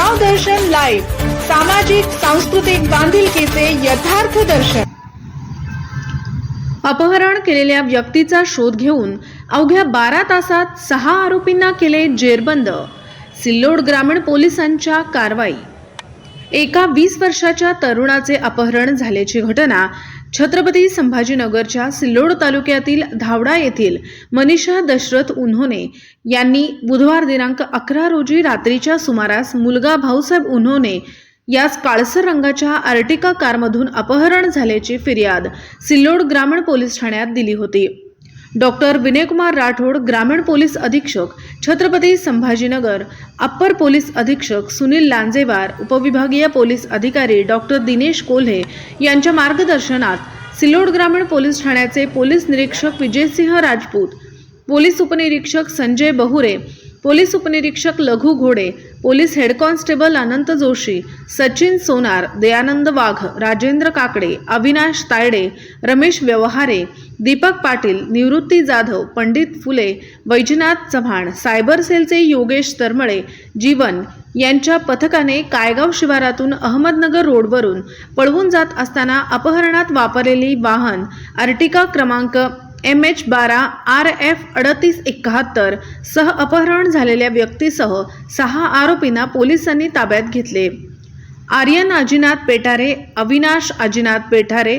Live सामाजिक सांस्कृतिक बांधिलकीचे यथार्थ दर्शन. अपहरण केलेल्या व्यक्तीचा शोध घेऊन अवघ्या बारा तासात सहा आरोपींना केले जेरबंद. सिल्लोड ग्रामीण पोलिसांच्या कारवाई. एका वीस वर्षाच्या तरुणाचे अपहरण झाल्याची घटना छत्रपती संभाजीनगरच्या सिल्लोड तालुक्यातील धावडा येथील मनीषा दशरथ उन्होने यांनी बुधवार दिनांक अकरा रोजी रात्रीच्या सुमारास मुलगा भाऊसाहेब उन्होने यास काळसर रंगाच्या आर्टिका कारमधून अपहरण झाल्याची फिर्याद सिल्लोड ग्रामीण पोलीस ठाण्यात दिली होती. डॉक्टर विनयकुमार राठोड ग्रामीण पोलीस अधीक्षक छत्रपती संभाजीनगर अप्पर पोलीस अधीक्षक सुनील लांजेवार उपविभागीय पोलीस अधिकारी डॉक्टर दिनेश कोल्हे यांच्या मार्गदर्शनात सिल्लोड ग्रामीण पोलीस ठाण्याचे पोलीस निरीक्षक विजयसिंह राजपूत पोलीस उपनिरीक्षक संजय बहुरे पोलीस उपनिरीक्षक Laghu Ghode police head constable Anant Joshi Sachin Sonar Dayanand Wagh Rajendra Kakade Avinash Taide Ramesh Vyavahare Deepak Patil Nivrutti Jadhav Pandit Phule Vaijnath Chavan cyber सेलचे योगेश तरमळे जीवन यांच्या पथकाने कायगाव शिवारातून अहमदनगर रोडवरून पळवून जात असताना अपहरणात वापरलेली वाहन अर्टिका क्रमांक एम एच बारा आर एफ अडतीस एकाहत्तर सह अपहरण झालेल्या व्यक्तीसह सहा आरोपींना पोलिसांनी ताब्यात घेतले. आर्यन अजिनाथ पेठारे अविनाश अजिनाथ पेठारे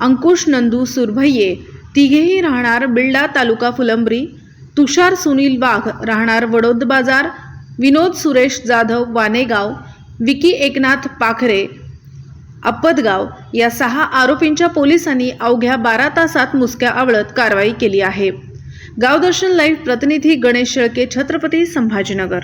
अंकुश नंदू सुरभये तिघेही राहणार बिल्डा तालुका फुलंब्री तुषार सुनील वाघ राहणार वडोद बाजार विनोद सुरेश जाधव वानेगाव विकी एकनाथ पाखरे अपदगाव या सहा आरोपींच्या पोलिसांनी अवघ्या बारा तासात मुसक्या आवळत कारवाई केली आहे. गावदर्शन लाईव्ह प्रतिनिधी गणेश शेळके छत्रपती संभाजीनगर.